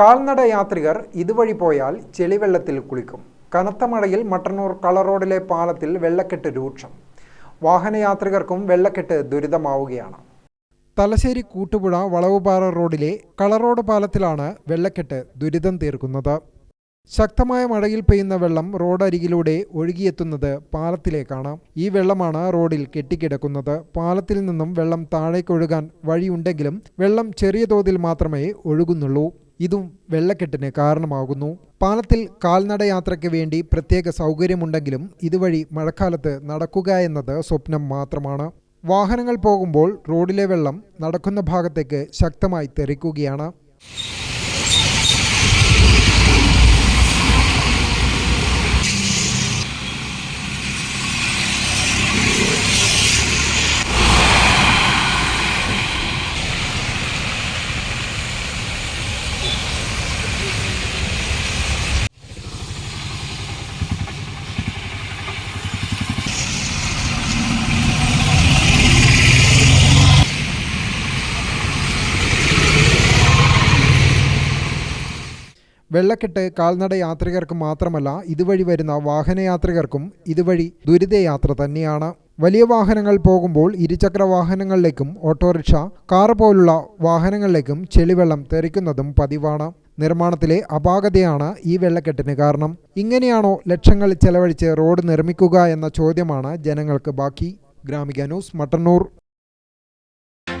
കാൽനട യാത്രികർ ഇതുവഴി പോയാൽ ചെളിവെള്ളത്തിൽ കുളിക്കും. കനത്ത മഴയിൽ മട്ടന്നൂർ കളറോഡിലെ പാലത്തിൽ വെള്ളക്കെട്ട് രൂക്ഷം. വാഹനയാത്രികർക്കും വെള്ളക്കെട്ട് ദുരിതമാവുകയാണ്. തലശ്ശേരി കൂട്ടുപുഴ വളവുപാറ റോഡിലെ കളറോഡ് പാലത്തിലാണ് വെള്ളക്കെട്ട് ദുരിതം തീർക്കുന്നത്. ശക്തമായ മഴയിൽ പെയ്യുന്ന വെള്ളം റോഡരികിലൂടെ ഒഴുകിയെത്തുന്നത് പാലത്തിലേക്കാണ്. ഈ വെള്ളമാണ് റോഡിൽ കെട്ടിക്കിടക്കുന്നത്. പാലത്തിൽ നിന്നും വെള്ളം താഴേക്കൊഴുകാൻ വഴിയുണ്ടെങ്കിലും വെള്ളം ചെറിയ തോതിൽ മാത്രമേ ഒഴുകുന്നുള്ളൂ. ഇതും വെള്ളക്കെട്ടിന് കാരണമാകുന്നു. പാലത്തിൽ കാൽനടയാത്രയ്ക്ക് വേണ്ടി പ്രത്യേക സൗകര്യമുണ്ടെങ്കിലും ഇതുവഴി മഴക്കാലത്ത് നടക്കുക എന്നത് സ്വപ്നം മാത്രമാണ്. വാഹനങ്ങൾ പോകുമ്പോൾ റോഡിലെ വെള്ളം നടക്കുന്ന ഭാഗത്തേക്ക് ശക്തമായി തെറിക്കുകയാണ്. വെള്ളക്കെട്ട് കാൽനട യാത്രികർക്ക് മാത്രമല്ല ഇതുവഴി വരുന്ന വാഹനയാത്രികർക്കും ഇതുവഴി ദുരിതയാത്ര തന്നെയാണ്. വലിയ വാഹനങ്ങൾ പോകുമ്പോൾ ഇരുചക്ര വാഹനങ്ങളിലേക്കും ഓട്ടോറിക്ഷ കാർ പോലുള്ള വാഹനങ്ങളിലേക്കും ചെളിവെള്ളം തെറിക്കുന്നതും പതിവാണ്. നിർമ്മാണത്തിലെ അപാകതയാണ് ഈ വെള്ളക്കെട്ടിന് കാരണം. ഇങ്ങനെയാണോ ലക്ഷങ്ങൾ ചെലവഴിച്ച് റോഡ് നിർമ്മിക്കുക എന്ന ചോദ്യമാണ് ജനങ്ങൾക്ക് ബാക്കി. Gramika news Mattannur.